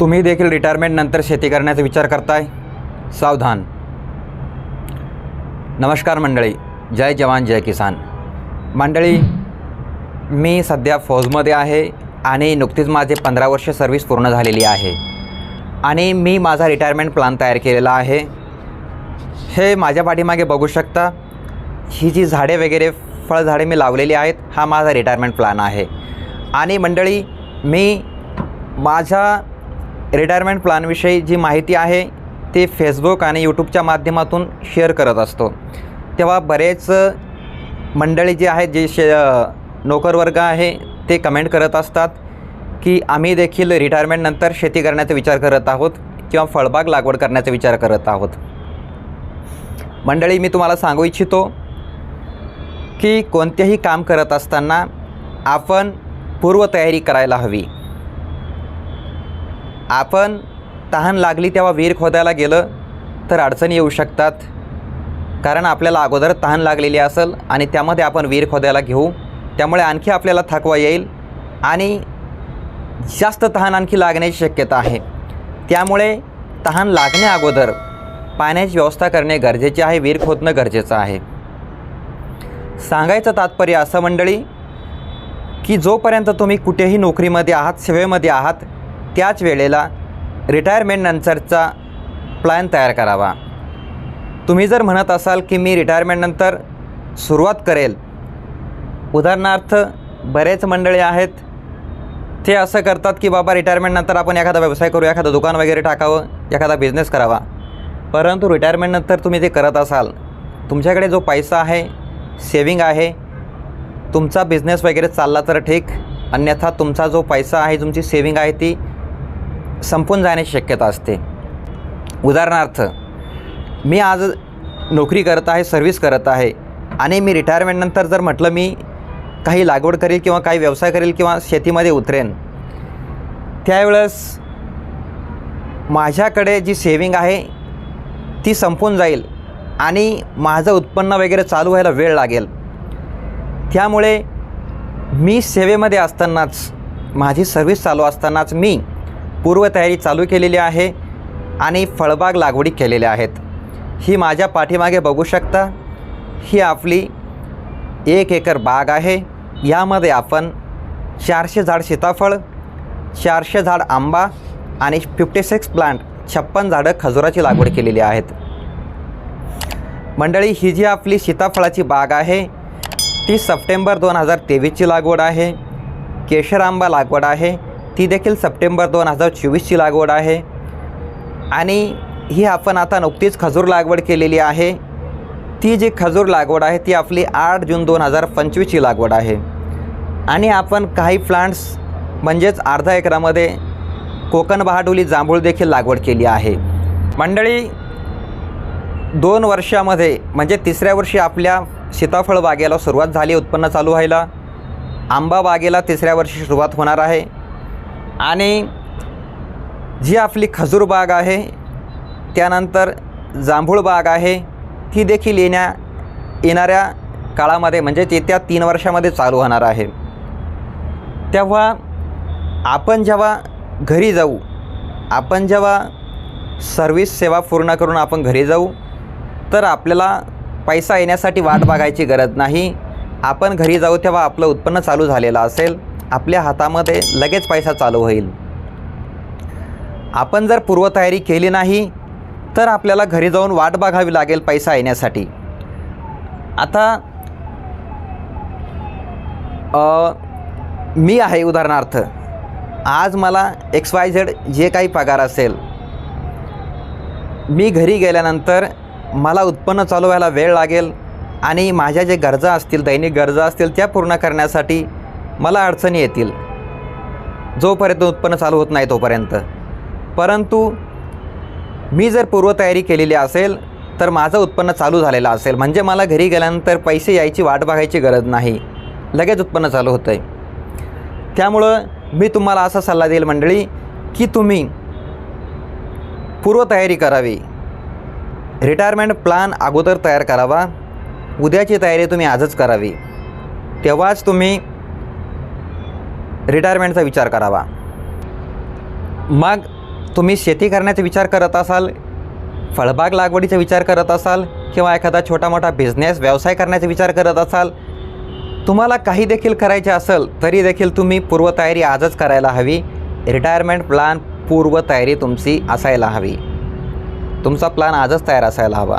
तुम्ही देखील रिटायरमेंटनंतर शेती करण्याचा विचार करताय? सावधान. नमस्कार मंडळी. जय जवान जय किसान. मंडळी मी सध्या फौजमध्ये आहे आणि नुकतीच माझे पंधरा वर्ष सर्व्हिस पूर्ण झालेली आहे. आणि मी माझा रिटायरमेंट प्लॅन तयार केलेला आहे. हे माझ्या पाठीमागे बघू शकता ही जी झाडे वगैरे फळझाडे मी लावलेली आहेत हा माझा रिटायरमेंट प्लॅन आहे. आणि मंडळी मी माझ्या रिटायरमेंट प्लॅनविषयी जी माहिती आहे ती फेसबुक आणि यूट्यूबच्या माध्यमातून शेअर करत असतो. तेव्हा बरेच मंडळी जी आहेत जे शे नोकरवर्ग आहे ते कमेंट करत असतात की आम्ही देखील रिटायरमेंटनंतर शेती करण्याचा विचार करत आहोत किंवा फळबाग लागवड करण्याचा विचार करत आहोत. मंडळी मी तुम्हाला सांगू इच्छितो की कोणतेही काम करत असताना आपण पूर्वतयारी करायला हवी. आपण तहान लागली तेव्हा विहीर खोदायला गेलं तर अडचणी येऊ शकतात. कारण आपल्याला अगोदर तहान लागलेली असेल आणि त्यामध्ये आपण विहीर खोदायला घेऊ. त्यामुळे आणखी आपल्याला थकवा येईल आणि जास्त तहान आणखी लागण्याची शक्यता आहे. त्यामुळे तहान लागण्या अगोदर पाण्याची व्यवस्था करणे गरजेचे आहे विहीर खोदणं गरजेचं आहे. सांगायचं तात्पर्य असं मंडळी की जोपर्यंत तुम्ही कुठेही नोकरीमध्ये आहात सेवेमध्ये आहात त्याच वेळेला रिटायरमेंटनंतरचा प्लॅन तयार करावा. तुम्ही जर म्हणत असाल की मी रिटायरमेंटनंतर सुरुवात करेल उदाहरणार्थ बरेच मंडळी आहेत ते असं करतात की बाबा रिटायरमेंटनंतर आपण एखादा व्यवसाय करू एखादं दुकान वगैरे टाकावं एखादा बिझनेस करावा. परंतु रिटायरमेंटनंतर तुम्ही ते करत असाल तुमच्याकडे जो पैसा आहे सेविंग आहे तुमचा बिझनेस वगैरे चालला तर ठीक अन्यथा तुमचा जो पैसा आहे तुमची सेविंग आहे ती संपून जाण्याची शक्यता असते. उदाहरणार्थ मी आज नोकरी करत आहे सर्व्हिस करत आहे आणि मी रिटायरमेंटनंतर जर म्हटलं मी काही लागवड करेल किंवा काही व्यवसाय करेल किंवा शेतीमध्ये उतरेन त्यावेळेस माझ्याकडे जी सेविंग आहे ती संपून जाईल आणि माझं उत्पन्न वगैरे चालू व्हायला वेळ लागेल. त्यामुळे मी सेवेमध्ये असतानाच माझी सर्व्हिस चालू असतानाच मी पूर्वतयारी चालू केलेली आहे आणि फळबाग लागवडी केलेल्या आहेत. ही माझ्या पाठीमागे बघू शकता. ही आपली एक एकर बाग आहे. यामध्ये आपण चारशे झाड सीताफळ चारशे झाड आंबा आणि फिफ्टी सिक्स प्लांट छप्पन झाडं खजुराची लागवड केलेली आहेत. मंडळी ही जी आपली सीताफळाची बाग आहे ती सप्टेंबर दोन हजार तेवीसची लागवड आहे. केशर आंबा लागवड आहे. ती देखील सप्टेंबर दोन हजार चोवीसची लागवड आहे. आणि ही आपण आता नुकतीच खजूर लागवड केलेली आहे. ती जी खजूर लागवड आहे ती आपली आठ जून दोन हजार पंचवीसची लागवड आहे. आणि आपण काही प्लांट्स म्हणजेच अर्धा एकरामध्ये कोकण बहाडोली जांभूळ देखील लागवड केली आहे. मंडळी दोन वर्षामध्ये म्हणजे तिसऱ्या वर्षी आपल्या सीताफळ बागेला सुरुवात झाली उत्पन्न चालू व्हायला. आंबा बागेला तिसऱ्या वर्षी सुरुवात होणार आहे. आणि जी आपली खजूर बाग आहे त्यानंतर जांभूळ बाग आहे ती देखील येण्या येणाऱ्या काळामध्ये म्हणजे येत्या तीन वर्षामध्ये चालू होणार आहे. तेव्हा आपण जेव्हा घरी जाऊ आपण जेव्हा सर्विस सेवा पूर्ण करून आपण घरी जाऊ तर आपल्याला पैसा येण्यासाठी वाट बघायची गरज नाही. आपण घरी जाऊ तेव्हा आपलं उत्पन्न चालू झालेलं असेल. आपल्या हातामध्ये लगेच पैसा चालू होईल. आपण जर पूर्वतयारी केली नाही तर आपल्याला घरी जाऊन वाट बघावी लागेल पैसा येण्यासाठी. आता आ, मी आहे उदाहरणार्थ. आज मला एक्स वाय झेड जे काही पगार असेल मी घरी गेल्यानंतर मला उत्पन्न चालू व्हायला वेळ लागेल आणि माझ्या जे गरजा असतील दैनिक गरजा असतील त्या पूर्ण करण्यासाठी मला अडचणी येतील. जोपर्यंत उत्पन्न चालू होत नाही तोपर्यंत. परंतु मी जर पूर्वतयारी केलेली असेल तर माझं उत्पन्न चालू झालेलं असेल. म्हणजे मला घरी गेल्यानंतर पैसे यायची वाट बघायची गरज नाही. लगेच उत्पन्न चालू होतं आहे त्यामुळं मी तुम्हाला असा सल्ला देईल मंडळी की तुम्ही पूर्वतयारी करावी. रिटायरमेंट प्लॅन अगोदर तयार करावा. उद्याची तयारी तुम्ही आजच करावी. तेव्हाच तुम्ही रिटायरमेंटचा विचार करावा. मग तुम्ही शेती करण्याचा विचार करत असाल फळबाग लागवडीचा विचार करत असाल किंवा एखादा छोटा मोठा बिझनेस व्यवसाय करण्याचा विचार करत असाल तुम्हाला काही देखील करायचे असेल तरी देखील तुम्ही पूर्वतयारी आजच करायला हवी. रिटायरमेंट प्लान पूर्वतयारी तुमची असायला हवी. तुमचा प्लान आजच तयार असायला हवा.